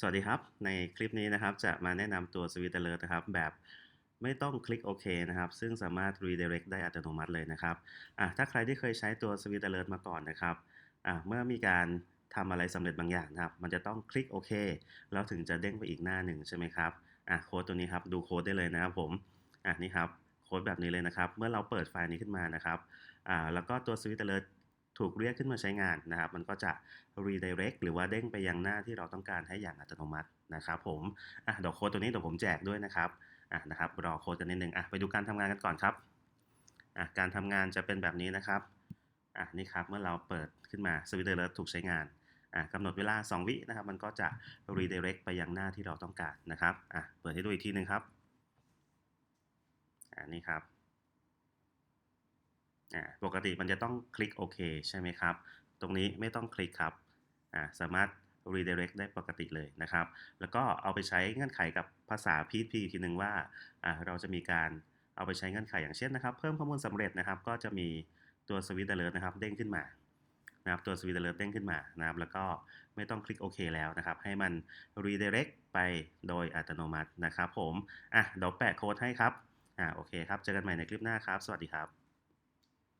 สวัสดีครับ ในคลิปนี้นะครับจะมาแนะนำตัว Sweet a l e r นะครับ แบบไม่ต้องคลิกโอเคนะครับ ซึ่งสามารถ redirect ได้อัตโนมัติเลยนะครับอะถ้าใครที่เคยใช้ตัว Sweet a l e r มาก่อนนะครับอะเมื่อมีการทำอะไรสำเร็จบางอย่างนะครับ มันจะต้องคลิกโอเคแล้วถึงจะเด้งไปอีกหน้าหนึ่งใช่ไหมครับอะโค้ดตัวนี้ครับดูโค้ดได้เลยนะครับผมอะนี่ครับโค้ดแบบนี้เลยนะครับ เมื่อเราเปิดไฟล์นี้ขึ้นมานะครับอ่าแล้วก็ตัว Sweet a l e r ถูกเรียกขึ้นมาใช้งานนะครับ มันก็จะ redirect หรือว่าเด้งไปยังหน้าที่เราต้องการให้อย่างอัตโนมัตินะครับผมอะเดี๋ยวโค้ดตัวนี้เดี๋ยวผมแจกด้วยนะครับอะนะครับรอโค้ดกันนิดนึงอะไปดูการทำงานกันก่อนครับอะการทำงานจะเป็นแบบนี้นะครับอะนี่ครับเมื่อเราเปิดขึ้นมา Sweet Alert ถูกใช้งานอะกำหนดเวลา 2 วินะครับ มันก็จะ redirect ไปยังหน้าที่เราต้องการนะครับอะเปิดให้ดูอีกทีหนึงครับอะนี่ครับ ปกติมันจะต้องคลิกโอเคใช่ไหมครับ ตรงนี้ไม่ต้องคลิกครับสามารถ redirect ได้ปกติเลยนะครับ แล้วก็เอาไปใช้เงื่อนไขกับภาษา PHP อีกทีหนึ่งว่าเราจะมีการเอาไปใช้เงื่อนไขอย่างเช่นนะครับ เพิ่มข้อมูลสำเร็จนะครับ ก็จะมีตัว Sweet Alert นะครับ เด้งขึ้นมานะครับตัว Sweet Alert เด้งขึ้นมานะครับ แล้วก็ไม่ต้องคลิกโอเคแล้วนะครับ ให้มัน redirect ไปโดยอัตโนมัตินะครับผมอะเดี๋ยวแปะโค้ดให้ครับอ่าโอเคครับ เจอกันใหม่ในคลิปหน้าครับ สวัสดีครับ